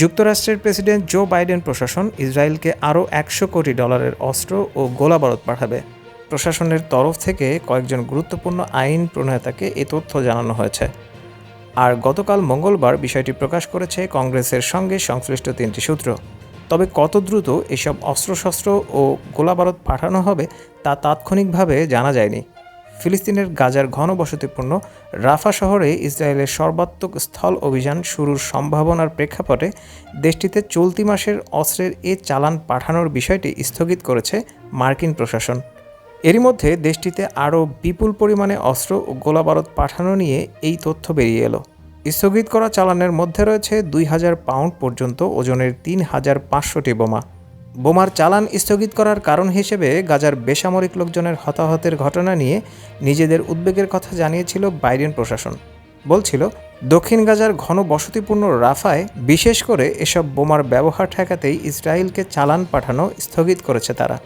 যুক্তরাষ্ট্রের president Joe Biden প্রশাসন ইসরায়েলকে আরও একশো কোটি ডলারের অস্ত্র ও গোলাবারুদ পাঠাবে। প্রশাসনের তরফ থেকে কয়েকজন গুরুত্বপূর্ণ আইন প্রণেতাকে এ তথ্য জানানো হয়েছে। আর গতকাল মঙ্গলবার বিষয়টি প্রকাশ করেছে কংগ্রেসের সঙ্গে সংশ্লিষ্ট তিনটি সূত্র। তবে কত দ্রুত এসব অস্ত্রশস্ত্র ও গোলাবারুদ পাঠানো হবে তা তাৎক্ষণিকভাবে জানা যায়নি। ফিলিস্তিনের গাজার ঘনবসতিপূর্ণ রাফা শহরে ইসরায়েলের সর্বাত্মক স্থল অভিযান শুরুর সম্ভাবনার প্রেক্ষাপটে দেশটিতে চলতি মাসের অস্ত্রের এ চালান পাঠানোর বিষয়টি স্থগিত করেছে মার্কিন প্রশাসন। এরই মধ্যে দেশটিতে আরও বিপুল পরিমাণে অস্ত্র ও গোলাবারুদ পাঠানো নিয়ে এই তথ্য বেরিয়ে এলো। স্থগিত করা চালানের মধ্যে রয়েছে দুই হাজার পাউন্ড পর্যন্ত, ওজনের তিন হাজার পাঁচশোটি বোমা। বোমার চালান স্থগিত করার কারণ হিসেবে গাজার বেসামরিক লোকজনের হতাহতের ঘটনা নিয়ে নিজেদের উদ্বেগের কথা জানিয়েছিল বাইডেন প্রশাসন। বলছিল, দক্ষিণ গাজার ঘন বসতিপূর্ণ রাফায় বিশেষ করে এসব বোমার ব্যবহার ঠেকাতেই ইসরায়েলকে চালান পাঠানো স্থগিত করেছে তারা।